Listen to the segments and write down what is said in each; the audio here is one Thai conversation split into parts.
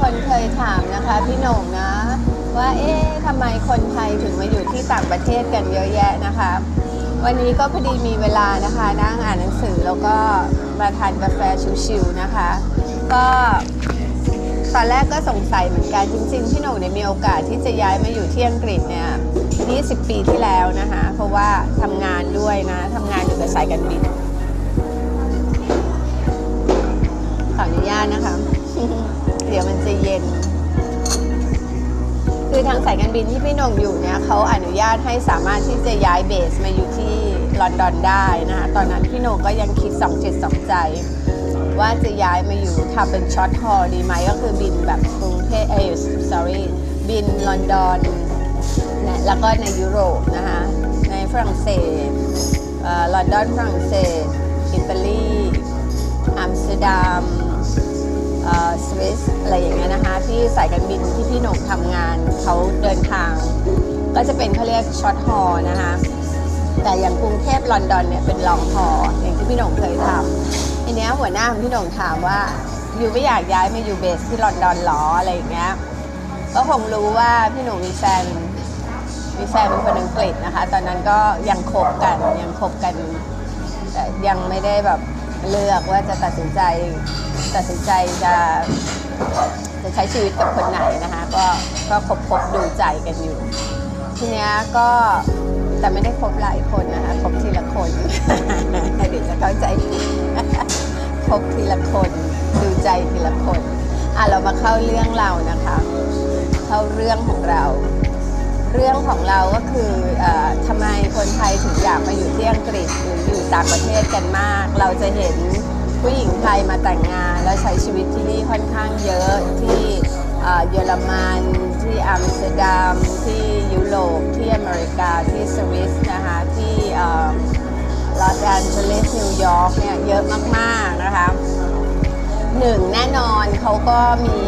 คนเคยถามนะคะพี่หน่งนะ ว่าเอ๊ะทำไมคนไทยถึงมาอยู่ที่ต่างประเทศกันเยอะแยะนะคะ วันนี้ก็พอดีมีเวลานะคะนั่งอ่านหนังสือแล้วก็มาทานกาแฟชิวๆนะคะ ก็ตอนแรกก็สงสัยเหมือนกันจริงๆพี่หน่งเนี่ยมีโอกาสที่จะย้ายมาอยู่ที่อังกฤษเนี่ย 20 ปีที่แล้วนะคะ เพราะว่าทำงานด้วยนะทำงานอยู่กับสายการบิน บินที่พี่หนงอยู่เนี่ยเขาอนุญาตให้สามารถที่จะย้ายเบสมาอยู่ที่ลอนดอนได้นะคะตอนนั้นพี่หนงก็ยังคิดสองจิตสองใจ ว่าจะย้ายมาอยู่ทำเป็นช็อตฮอลดีไหมก็คือบินแบบกรุงเทพเอ้ย sorry บินลอนดอนนะแล้วก็ในยุโรปนะคะในฝรั่งเศสเอ่อลอนดอนฝรั่งเศสอิตาลีอัมสเตอร์ดัม สวิสอะไรอย่างเงี้ยนะคะ ที่สายการบินที่พี่หนงทำงานเขาเดินทาง ก็จะเป็นเขาเรียกช็อตฮอลนะคะแต่อย่างกรุงเทพลอนดอนเนี่ยเป็นลองฮอลอย่างที่พี่หนงเคยทำทีเนี้ยหัวหน้าของพี่หนงถามว่าอยู่ไม่อยากย้ายมาอยู่เบสที่ลอนดอนหรออะไรอย่างเงี้ยก็คงรู้ว่าพี่หนงมีแฟนมีแฟนเป็นคนอังกฤษนะคะ ตอนนั้นก็ยังคบกันยังคบกันแต่ยังไม่ได้แบบเลือกว่าจะตัดสินใจ ตัดสินใจจะจะใช้ชีวิตกับคนไหนนะคะ ก็ก็คบคบดูใจกันอยู่ ทีเนี้ยก็แต่ไม่ได้คบหลายคนนะคะคบทีละคนเดี๋ยวจะเข้าใจผิดคบทีละคนดูใจทีละคนอะเรามาเข้าเรื่องเรานะคะ เข้าเรื่องของเรา เรื่องของเราก็คือเออทำไมคนไทยถึงอยากมาอยู่ที่อังกฤษหรืออยู่ต่างประเทศกันมาก เราจะเห็น ผู้หญิงไทยมาแต่งงาน แล้วใช้ชีวิตที่นี่ค่อนข้างเยอะที่เยอรมันที่อัมสเตอร์ดัมที่ยุโรปที่อเมริกาที่สวิสนะคะที่ลอสแอนเจลิสนิวยอร์กเนี่ยเยอะมากๆนะคะหนึ่งแน่นอนเขาก็มี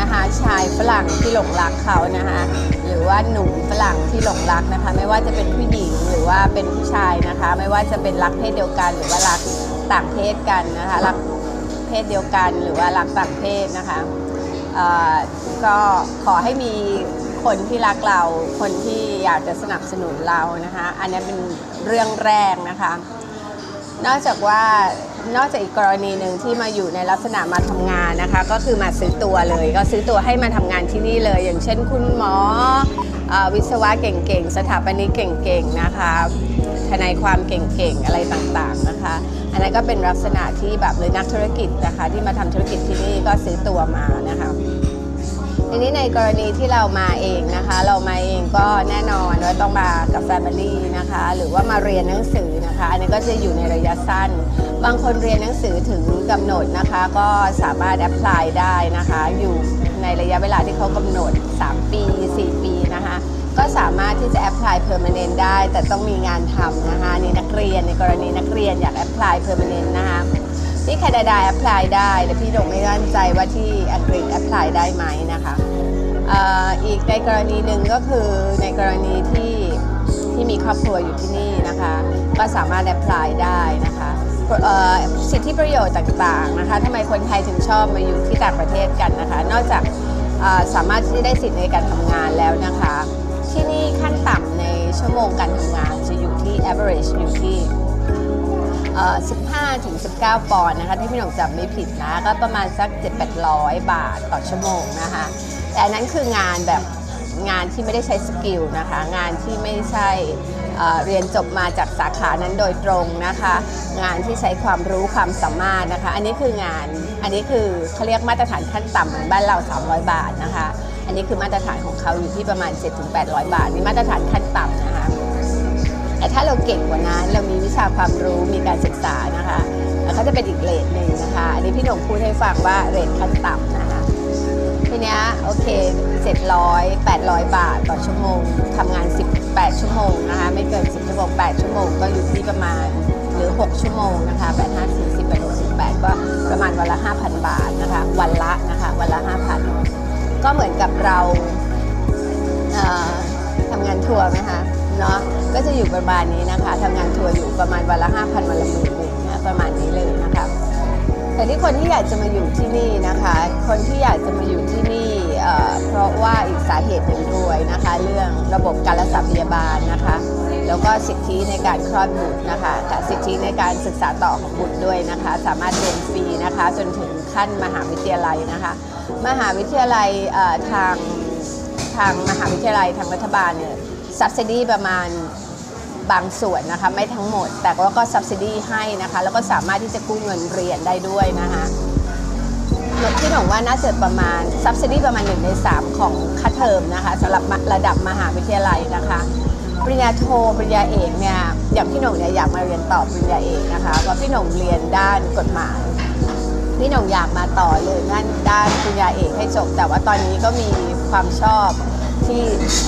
นะคะชายฝรั่งที่หลงรักเขานะคะหรือว่าหนุ่มฝรั่งที่หลงรักนะคะไม่ว่าจะเป็นผู้หญิง ว่าเป็นผู้ชายนะคะ ไม่ว่าจะเป็นรักเพศเดียวกันหรือว่ารักต่างเพศกันนะคะรักเพศเดียวกันหรือว่ารักต่างเพศนะคะก็ขอให้มีคนที่รักเราคนที่อยากจะสนับสนุนเรานะคะ อันนี้เป็นเรื่องแรกนะคะ นอกจากว่า นอกจากอีกกรณีหนึ่งที่มาอยู่ในลักษณะมาทำงานนะคะ ก็คือมาซื้อตัวเลย ก็ซื้อตัวให้มาทำงานที่นี่เลย อย่างเช่นคุณหมอเอ่อวิศวะเก่งๆ สถาปนิกเก่งๆนะคะ ทนายความเก่งๆ อะไรต่างๆนะคะ อันนั้นก็เป็นลักษณะที่แบบเลยนักธุรกิจนะคะที่มาทำธุรกิจที่นี่ก็ซื้อตัวมานะคะ ทีนี้ในกรณีที่เรามาเองนะคะ เรามาเองก็แน่นอนว่าต้องมากับแฟมิลี่นะคะ หรือว่ามาเรียนหนังสือนะคะ อันนี้ก็จะอยู่ในระยะสั้น บางคนเรียนหนังสือถึงกำหนดนะคะ ก็สามารถแอพพลายได้นะคะ อยู่ในระยะเวลาที่เขากำหนด 3 ปี 4 ปีนะคะ ก็สามารถที่จะแอพพลายเพอร์มานนได้ แต่ต้องมีงานทำนะคะนี่นักเรียนในกรณีนักเรียนอยากแอพพลายเพอร์มานนนะคะ ที่แคนาดาแอพพลายได้แต่พี่ดงไม่มั่นใจว่าที่อังกฤษแอพพลายได้ไหมนะคะอีกในกรณีหนึ่งก็คือในกรณีที่ที่มีครอบครัวอยู่ที่นี่นะคะ ก็สามารถแอพพลายได้นะคะสิทธิประโยชน์ต่างๆนะคะทำไมคนไทยถึงชอบมาอยู่ที่ต่างประเทศกันนะคะ นอกจากสามารถที่ได้สิทธิในการทำงานแล้วนะคะ ที่นี่ขั้นต่ำในชั่วโมงการทำงานจะอยู่ที่ average อยู่ที่ 15 ถึง 19 ปอนด์นะคะที่พี่หนงจำไม่ผิดนะ ก็ประมาณสัก 7-800 บาทต่อชั่วโมงนะคะ แต่อันนั้นคืองานแบบงานที่ไม่ได้ใช้สกิลนะคะ งานที่ไม่ใช่เอ่อเรียนจบมาจากสาขานั้นโดยตรงนะคะ งานที่ใช้ความรู้ความสามารถนะคะ อันนี้คืองานอันนี้คือเขาเรียกมาตรฐานขั้นต่ำเหมือนบ้านเรา 300 บาทนะคะ อันนี้คือมาตรฐานของเขาอยู่ที่ประมาณ 7-800 บาทนี่มาตรฐานขั้นต่ำนะคะ แต่ถ้าเราเก่งกว่านั้น เรามีวิชาความรู้มีการศึกษานะคะแล้วก็จะเป็นอีกเรทหนึ่งนะคะ อันนี้พี่หนงพูดให้ฟังว่าเรทขั้นต่ำนะคะทีเนี้ยโอเค 700 800 บาทต่อชั่วโมงทำงาน 18 ชั่วโมงนะคะ ไม่เกิน 10 ชั่วโมง 8 ชั่วโมงก็อยู่ที่ประมาณหรือ 6 ชั่วโมงนะคะ8 5 40 8 68ก็ประมาณวันละ 5,000 บาทนะคะ วันละนะคะวันละ 5,000 ก็เหมือนกับเราทำงานทัวร์ไหมคะ เนาะก็จะอยู่ประมาณนี้นะคะทำงานทัวร์อยู่ประมาณวันละ5,000วันละหมื่นหนึ่งนะประมาณนี้เลยนะคะแต่ที่คนที่อยากจะมาอยู่ที่นี่นะคะ คนที่อยากจะมาอยู่ที่นี่เเพราะว่าอีกสาเหตุหนึ่งด้วยนะคะ เรื่องระบบการรักษาพยาบาลนะคะ แล้วก็สิทธิในการคลอดบุตรนะคะกับสิทธิในการศึกษาต่อของบุตรด้วยนะคะ สามารถเรียนฟรีนะคะ จนถึงขั้นมหาวิทยาลัยนะคะ มหาวิทยาลัยทางทางมหาวิทยาลัยทางรัฐบาลเนี่ย subsidy ประมาณบางส่วนนะคะ ไม่ทั้งหมด แต่ว่าก็ subsidy ให้นะคะ แล้วก็สามารถที่จะกู้เงินเรียนได้ด้วยนะคะที่หนูว่าน่าจะประมาณ subsidy ประมาณ1ใน3 ของค่าเทอมนะคะสำหรับระดับมหาวิทยาลัยนะคะปริญญาโทปริญญาเอกเนี่ยอย่างพี่หนุ่มเนี่ยอยากมาเรียนต่อปริญญาเอกนะคะเพราะพี่หนุ่มเรียนด้านกฎหมาย พี่หน่งอยากมาต่อเลยด้านด้านปริญญาเอกให้จบ แต่ว่าตอนนี้ก็มีความชอบ ที่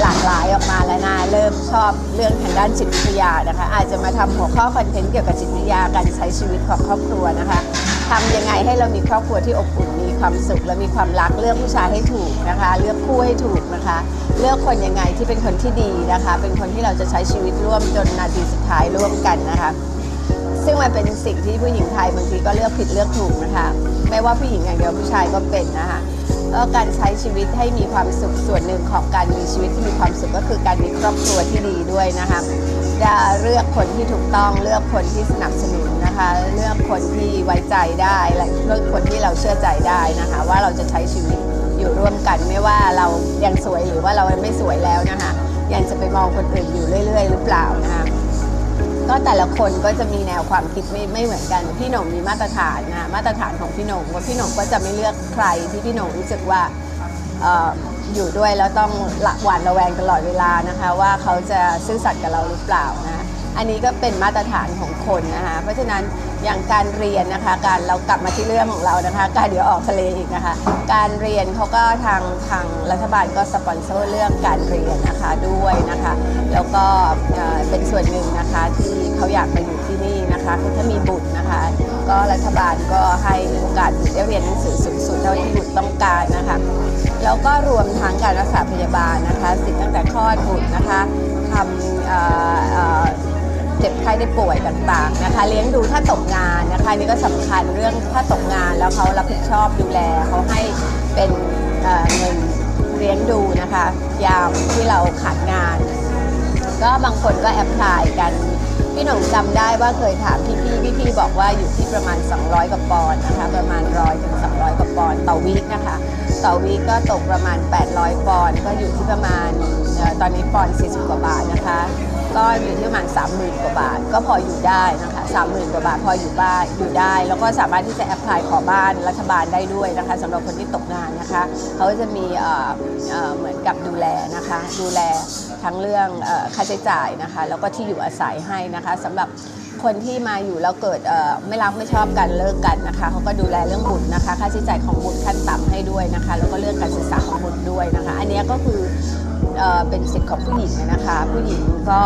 หลากหลายออกมาแล้วนะเริ่มชอบเรื่องทางด้านจิตวิทยานะคะ อาจจะมาทำหัวข้อคอนเทนต์เกี่ยวกับจิตวิทยาการใช้ชีวิตของครอบครัวนะคะทำยังไงให้เรามีครอบครัวที่อบอุ่นมีความสุขและมีความรักเลือกผู้ชายให้ถูกนะคะ เลือกคู่ให้ถูกนะคะ เลือกคนยังไงที่เป็นคนที่ดีนะคะ เป็นคนที่เราจะใช้ชีวิตร่วมจนนาทีสุดท้ายร่วมกันนะคะซึ่งมันเป็นสิ่งที่ผู้หญิงไทยบางทีก็เลือกผิดเลือกถูกนะคะ ไม่ว่าผู้หญิงอย่างเดียวผู้ชายก็เป็นนะคะ ก็การใช้ชีวิตให้มีความสุขส่วนหนึ่งของการมีชีวิตที่มีความสุขก็คือการมีครอบครัวที่ดีด้วยนะคะจะเลือกคนที่ถูกต้องเลือกคนที่สนับสนุนนะคะ เลือกคนที่ไว้ใจได้และเลือกคนที่เราเชื่อใจได้นะคะ ว่าเราจะใช้ชีวิตอยู่ร่วมกันไม่ว่าเรายังสวยหรือว่าเราไม่สวยแล้วนะคะยังจะไปมองคนอื่นอยู่เรื่อย ๆ หรือเปล่านะคะ ก็แต่ละคนก็จะมีแนวความคิดไม่ไม่เหมือนกัน พี่หนงมีมาตรฐานนะมาตรฐานของพี่หนงว่าพี่หนงก็จะไม่เลือกใครที่พี่หนงรู้สึกว่าอยู่ด้วยแล้วต้องละหวานระแวงตลอดเวลานะคะว่าเขาจะซื่อสัตย์กับเราหรือเปล่านะอันนี้ก็เป็นมาตรฐานของคนนะคะเพราะฉะนั้นอย่างการเรียนนะคะ การเรากลับมาที่เรื่องของเรานะคะ การเดี๋ยวออกทะเลอีกนะคะ การเรียนเขาก็ทางทางรัฐบาลก็สปอนเซอร์เรื่องการเรียนนะคะด้วยนะคะ แล้วก็ เป็นส่วนหนึ่งนะคะ ที่เขาอยากมาอยู่ที่นี่นะคะคือถ้ามีบุตรนะคะ ก็รัฐบาลก็ให้โอกาสบุตรได้เรียนหนังสือสูงสุดเท่าที่บุตรต้องการนะคะแล้วก็รวมทั้งการรักษาพยาบาลนะคะสิทธิ์ตั้งแต่คลอดบุตรนะคะทำเอ่เจ็บไข้ได้ป่วยต่างๆนะคะ เลี้ยงดูถ้าตกงานนะคะนี่ก็สำคัญเรื่องถ้าตกงานแล้วเขารับผิดชอบดูแลเขาให้เป็นเอ่อเงินเลี้ยงดูนะคะ ยามที่เราขาดงาน ก็บางคนก็แอพพลายกัน พี่หนุ่มจำได้ว่าเคยถามพี่พี่พี่พี่บอกว่าอยู่ที่ประมาณ 200กว่าปอนด์นะคะ ประมาณ100ถึง200กว่าปอนด์ต่อวีคนะคะ ต่อวีคก็ตกประมาณ 800 ปอนด์ก็อยู่ที่ประมาณตอนนี้ปอนด์40กว่าบาทนะคะ ก็อยู่ที่ประมาณ30,000กว่าบาท ก็พออยู่ได้นะคะ30,000กว่าบาทพออยู่บ้านอยู่ได้ แล้วก็สามารถที่จะแอพพลายขอบ้านรัฐบาลได้ด้วยนะคะสำหรับคนที่ตกงานนะคะเขาจะมีเหมือนกับดูแลนะคะดูแลทั้งเรื่องค่าใช้จ่ายนะคะ แล้วก็ที่อยู่อาศัยให้นะคะสำหรับ คนที่มาอยู่แล้วเกิดไม่รักไม่ชอบกันเลิกกันนะคะเขาก็ดูแลเรื่องบุตรนะคะ ค่าใช้จ่ายของบุตรขั้นต่ำให้ด้วยนะคะ แล้วก็เรื่องการศึกษาของบุตรด้วยนะคะ อันนี้ก็คือเอเป็นสิทธิ์ของผู้หญิงนะคะ ผู้หญิงก็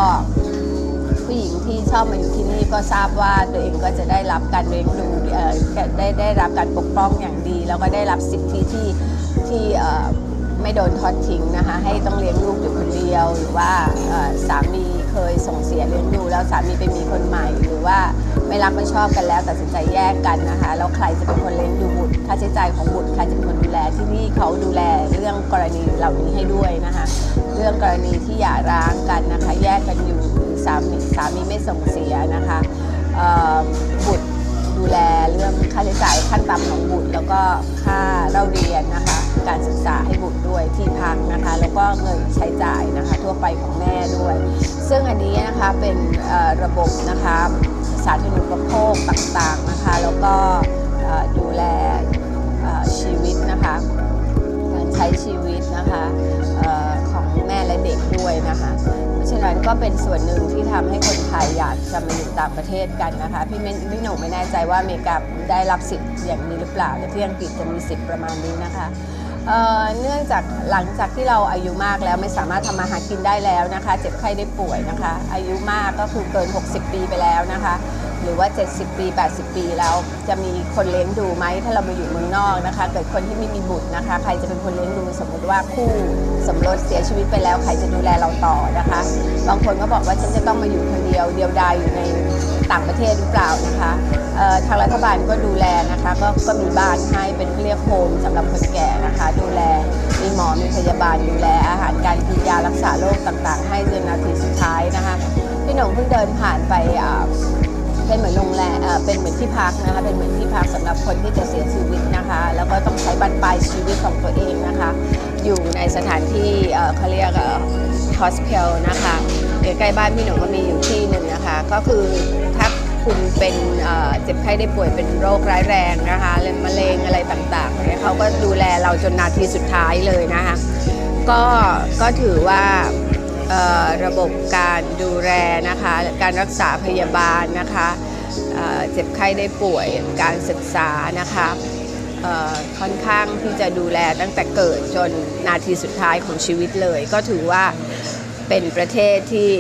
ผู้หญิงที่ชอบมาอยู่ที่นี่ก็ทราบว่าตัวเองก็จะได้รับการเลี้ยงดูได้ได้รับการปกป้องอย่างดี แล้วก็ได้รับสิทธิที่ที่ ไม่โดนทอดทิ้งนะคะ ให้ต้องเลี้ยงลูกอยู่คนเดียว หรือว่าสามีเคยส่งเสียเลี้ยงดูแล้วสามีไปมีคนใหม่ หรือว่าไม่รักไม่ชอบกันแล้วตัดสินใจแยกกันนะคะแล้วใครจะเป็นคนเลี้ยงดูบุตรค่าใช้จ่ายของบุตรใครจะเป็นคนดูแลที่นี่เขาดูแลเรื่องกรณีเหล่านี้ให้ด้วยนะคะเรื่องกรณีที่หย่าร้างกันนะคะ แยกกันอยู่สามีสามีไม่ส่งเสียนะคะบุตร ดูแลเรื่องค่าใช้จ่ายขั้นต่ำของบุตร แล้วก็ค่าเราเรียนนะคะ การศึกษาให้บุตรด้วยที่พักนะคะ แล้วก็เงินใช้จ่ายนะคะ ทั่วไปของแม่ด้วย ซึ่งอันนี้นะคะเป็นระบบนะคะสาธารณูปโภคต่างๆนะคะ แล้วก็ดูแลชีวิตนะคะการใช้ชีวิตนะคะออของแม่และเด็กด้วยนะคะ ฉะนั้นก็เป็นส่วนหนึ่งที่ทำให้คนไทยอยากจะมาอยู่ต่างประเทศกันนะคะพี่เมนพี่หนุ่มไม่แน่ใจว่าอเมริกาได้รับสิทธิ์อย่างนี้หรือเปล่าแต่ที่อังกฤษจะมีสิทธิ์ประมาณนี้นะคะเเนื่องจากหลังจากที่เราอายุมากแล้วไม่สามารถทำมาหากินได้แล้วนะคะ เจ็บไข้ได้ป่วยนะคะ อายุมากก็คือเกิน 60 ปีไปแล้วนะคะ รือรือว่า 70 ปี 80 ปีแล้ว จะมีคนเลี้ยงดูไหมถ้าเรามาอยู่เมืองนอกนะคะเกิดคนที่ไม่มีบุตรนะคะ ใครจะเป็นคนเลี้ยงดูสมมติว่าคู่สมรสเสียชีวิตไปแล้ว ใครจะดูแลเราต่อนะคะ บางคนก็บอกว่าฉันจะต้องมาอยู่คนเดียว เดียวดายอยู่ในต่างประเทศหรือเปล่านะคะทางรัฐบาลก็ดูแลนะคะก็ก็มีบ้านให้เป็นเรียกโฮมสำหรับคนแก่นะคะ ดูแลมีหมอมีพยาบาลดูแลอาหารการกินยารักษาโรคต่างๆ ให้จนนาทีสุดท้ายนะคะพี่หนงเพิ่งเดินผ่านไป เป็นเหมือนโรงแรมเป็นเหมือนที่พักนะคะเป็นเหมือนที่พักสำหรับคนที่จะเสียชีวิตนะคะ แล้วก็ต้องใช้บัตรปลายชีวิตของตัวเองนะคะ อยู่ในสถานที่เขาเรียกฮอสเพลนะคะใกล้ๆบ้านพี่หนุ่มก็มีอยู่ที่หนึ่งนะคะ ก็คือถ้าคุณเป็นเจ็บไข้ได้ป่วยเป็นโรคร้ายแรงนะคะเรื่องมะเร็งอะไรต่างๆเนี่ยเขาก็ดูแลเราจนนาทีสุดท้ายเลยนะคะ ก็ก็ถือว่า ระบบการดูแลนะคะ การรักษาพยาบาลนะคะเจ็บไข้ได้ป่วยการศึกษานะคะค่อนข้างที่จะดูแลตั้งแต่เกิดจนนาทีสุดท้ายของชีวิตเลย ก็ถือว่าเป็นประเทศที่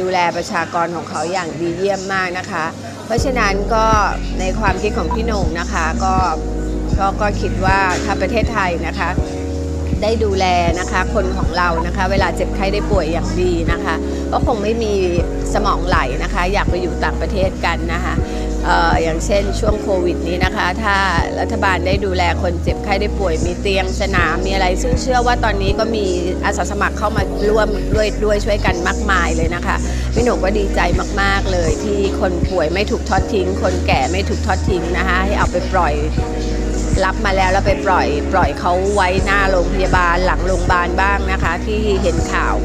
ดูแลประชากรของเขาอย่างดีเยี่ยมมากนะคะ เพราะฉะนั้นก็ในความคิดของพี่นงนะคะก็ก็ก็คิดว่าถ้าประเทศไทยนะคะ ได้ดูแลนะคะคนของเรานะคะ เวลาเจ็บไข้ได้ป่วยอย่างดีนะคะ ก็คงไม่มีสมองไหลนะคะ อยากไปอยู่ต่างประเทศกันนะคะเอ่ออย่างเช่นช่วงโควิดนี้นะคะ ถ้ารัฐบาลได้ดูแลคนเจ็บไข้ได้ป่วย มีเตียงสนามมีอะไร ซึ่งเชื่อว่าตอนนี้ก็มีอาสาสมัครเข้ามาร่วมด้วยด้วยช่วยกันมากมายเลยนะคะพี่หนูก็ดีใจมาก ๆเลยที่คนป่วยไม่ถูกทอดทิ้ง คนแก่ไม่ถูกทอดทิ้งนะคะ ให้เอาไปปล่อย รับมาแล้วแล้วไปปล่อยปล่อยเขาไว้หน้าโรงพยาบาลหลังโรงพยาบาลบ้างนะคะ ที่เห็นข่าว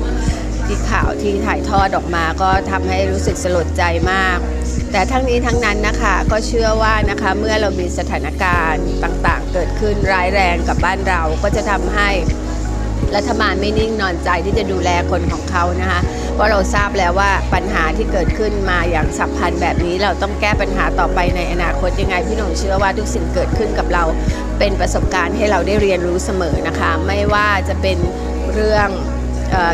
ที่ข่าวที่ถ่ายทอดออกมาก็ทำให้รู้สึกสลดใจมาก แต่ทั้งนี้ทั้งนั้นนะคะก็เชื่อว่านะคะเมื่อเรามีสถานการณ์ต่างๆ เกิดขึ้นร้ายแรงกับบ้านเราก็จะทำให้ รัฐบาลไม่นิ่งนอนใจที่จะดูแลคนของเขานะคะเพราะเราทราบแล้วว่าปัญหาที่เกิดขึ้นมาอย่างฉับพลันแบบนี้ เราต้องแก้ปัญหาต่อไปในอนาคตยังไงพี่หนงเชื่อว่าทุกสิ่งเกิดขึ้นกับเราเป็นประสบการณ์ให้เราได้เรียนรู้เสมอนะคะ ไม่ว่าจะเป็นเรื่อง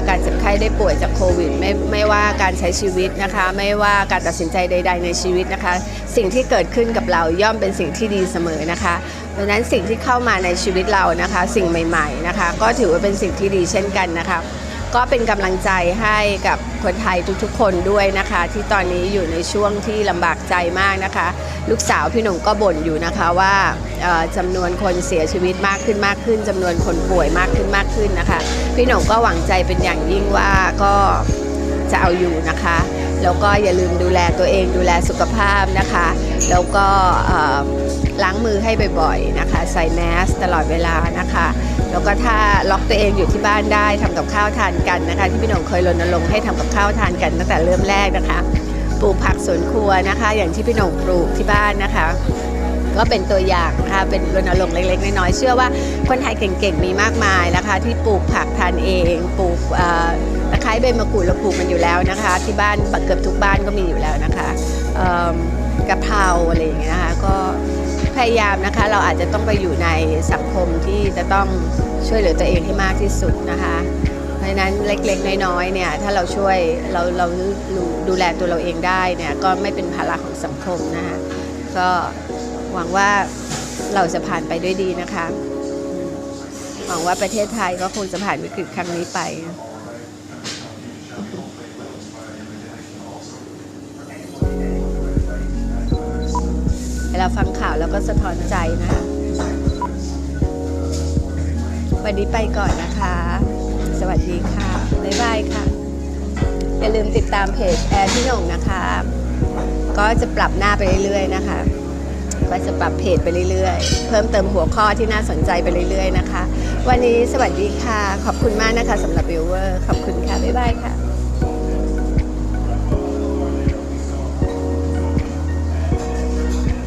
การเจ็บไข้ได้ป่วยจากโควิดไม่ไม่ว่าการใช้ชีวิตนะคะ ไม่ว่าการตัดสินใจใด ๆ ในชีวิตนะคะ สิ่งที่เกิดขึ้นกับเราย่อมเป็นสิ่งที่ดีเสมอนะคะดังนั้นสิ่งที่เข้ามาในชีวิตเรานะคะ สิ่งใหม่ ๆนะคะ ก็ถือว่าเป็นสิ่งที่ดีเช่นกันนะคะ ก็เป็นกำลังใจให้กับคนไทยทุกๆ คนด้วยนะคะ ที่ตอนนี้อยู่ในช่วงที่ลำบากใจมากนะคะ ลูกสาวพี่หนุ่มก็บ่นอยู่นะคะว่าจำนวนคนเสียชีวิตมากขึ้นมากขึ้นจำนวนคนป่วยมากขึ้นมากขึ้นนะคะ พี่หนุ่มก็หวังใจเป็นอย่างยิ่งว่าก็จะเอาอยู่นะคะ แล้วก็อย่าลืมดูแลตัวเองดูแลสุขภาพนะคะ แล้วก็ล้างมือให้บ่อยๆนะคะ ใส่แมสตลอดเวลานะคะ แล้วก็ถ้าล็อกตัวเองอยู่ที่บ้านได้ทำกับข้าวทานกันนะคะ ที่พี่หนงเคยรณรงค์ให้ทำกับข้าวทานกันตั้งแต่เริ่มแรกนะคะปลูกผักสวนครัวนะคะ อย่างที่พี่หนงปลูกที่บ้านนะคะ ก็เป็นตัวอย่างนะคะเป็นรณรงค์เล็ก ๆ น้อยๆเชื่อว่าคนไทยเก่งๆมีมากมายนะคะ ที่ปลูกผักทานเองปลูกตะไคร้ใบมะกรูดเราปลูกมันอยู่แล้วนะคะ ที่บ้านเกือบทุกบ้านก็มีอยู่แล้วนะคะกะเพราอะไรอย่างเงี้ยนะคะก็ พยายามนะคะ เราอาจจะต้องไปอยู่ในสังคมที่จะต้องช่วยเหลือตัวเองให้มากที่สุดนะคะ เพราะฉะนั้นเล็กๆ น้อยๆเนี่ยถ้าเราช่วยเราเราดูแลตัวเราเองได้เนี่ยก็ไม่เป็นภาระของสังคมนะคะก็หวังว่าเราจะผ่านไปด้วยดีนะคะ หวังว่าประเทศไทยก็คงจะผ่านวิกฤตครั้งนี้ไป ลาฟังข่าวแล้วก็สะท้อนใจนะคะวันนี้ไปก่อนนะคะ สวัสดีค่ะ บ๊ายบายค่ะ อย่าลืมติดตามเพจแอร์ที่หน่งนะคะ ก็จะปรับหน้าไปเรื่อยๆนะคะ ก็จะปรับเพจไปเรื่อยๆ เพิ่มเติมหัวข้อที่น่าสนใจไปเรื่อยๆนะคะ วันนี้สวัสดีค่ะ ขอบคุณมากนะคะสำหรับวิวเวอร์ ขอบคุณค่ะ บ๊ายบายค่ะ